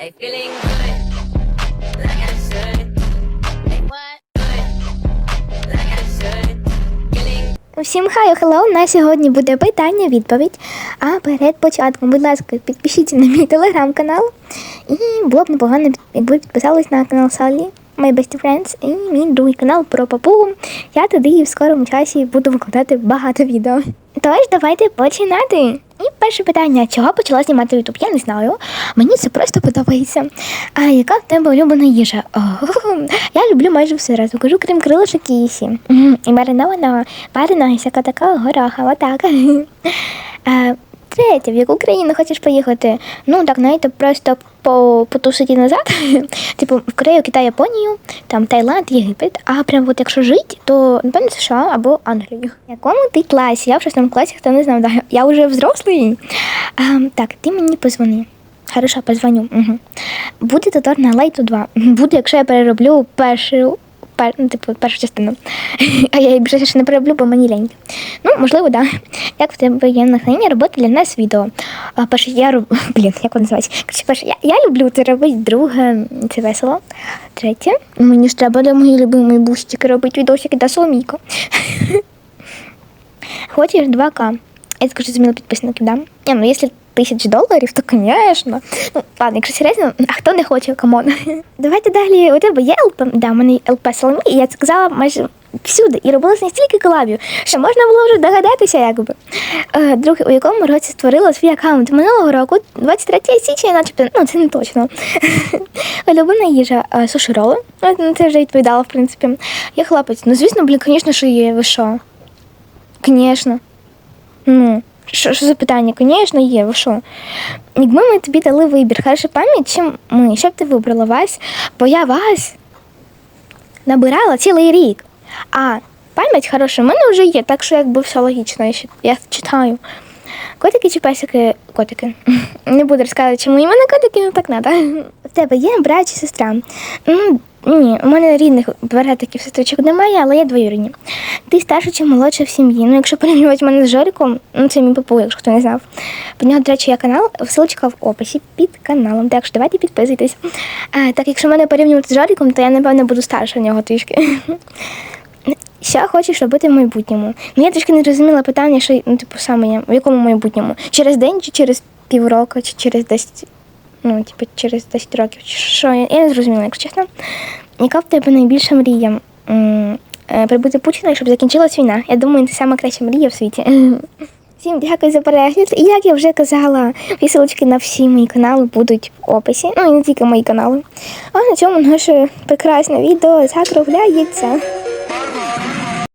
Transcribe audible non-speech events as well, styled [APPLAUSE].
Hey, feeling Всім хай, хеллоу! На сьогодні буде питання-відповідь. А перед початком, будь ласка, підпишіться на мій телеграм-канал. І було б непогано, якби підписались на канал Салі, My Best Friends, і мій другий канал про папугу. Я туди в скорому часі буду викладати багато відео. Тож, давайте починати. Перше питання: чого почала знімати Ютуб? Я не знаю. Мені це просто подобається. А яка в тебе улюблена їжа? Я люблю майже все разу. Кажу, крім крилишок і їсі. І маринована, парена, всяка така гораха, отак. [LAUGHS] Третє, в яку країну хочеш поїхати? Ну, так, знаєте, просто по, потусити назад. [LAUGHS] типу, в Корею, Китай, Японію, там Таїланд, Єгипет. А прям от якщо жити, то напевно США або Англію. В якому ти класі? Я в шостому класі, хто не знав, я вже взрослий. А, так, ти мені позвони. Хорошо, позвоню. Угу. Буде Тотор на Лайту 2. Буде, якщо я перероблю першу, пер, ну, типу, першу частину. [LAUGHS] А я більше ще не перероблю, бо мені лень. Ну, можливо, так. Да. Як в тебе є натхнення робити для нас відео? А, перше, я. [LAUGHS] Блін, як воно називається? Перше, я, я люблю це робити, друге, це весело. Третє, мені ж треба для моєї любимої бустики робити відосики до Соломійко. [LAUGHS] Хочеш 2К? Я скажу зміло підписників, да? Ні, ну якщо тисяч доларів, то, звісно. Ну, ладно, якщо серйозно, а хто не хоче, камон. [LAUGHS] Давайте далі. У тебе є ЛП? Да, у мене ЛП Соломі, і я це казала майже всюди. І робила настільки колабів, що можна було вже догадатися, якби. Е, друге, у якому році створила свій аккаунт? Минулого року, 23 січня, начебто, ну це не точно. [LAUGHS] Улюблена їжа е, суші роли. Ну, Це вже відповідала, в принципі. Я хлопець. Ну, звісно, блін, звісно, що є. Ви що? Звісно. Ну, що, що за питання? Звісно, є, ви що? Якби ми тобі дали вибір, хороша пам'ять, чим ми, що б ти вибрала вас? Бо я вас набирала цілий рік. А пам'ять хороша в мене вже є, так що якби все логічно, я, я читаю. Котики чи песики? Котики. [LAUGHS] Не буду розказувати, чому іменно котики, ну так надо. В тебе є брат чи сестра? Ні, у мене рідних братиків, сестричок немає, але є двоюрідні. Ти старша чи молодша в сім'ї. Ну, якщо порівнювати мене з Жориком, ну це мій папу, якщо хто не знав. По нього, до речі, є канал, ссылочка в описі під каналом. Так що давайте підписуйтесь. А, так, якщо мене порівнювати з Жориком, то я, напевно, буду старша в нього трішки. [LAUGHS] Що хочеш робити в майбутньому? Ну я трішки не зрозуміла питання, що ну, типу, саме я, в якому майбутньому? Через день чи через півроку, чи через 10, ну, типу, через 10 років, що? Я, я не зрозуміла, якщо чесно. Яка в тебе найбільша мрія? Е, Прибути Путіна, щоб закінчилась війна. Я думаю, це сама краща мрія в світі. [LAUGHS] Всім дякую за перегляд. І як я вже казала, всі ссылочки на всі мої канали будуть в описі. Ну і не тільки мої канали. А на цьому наше прекрасне відео закругляється.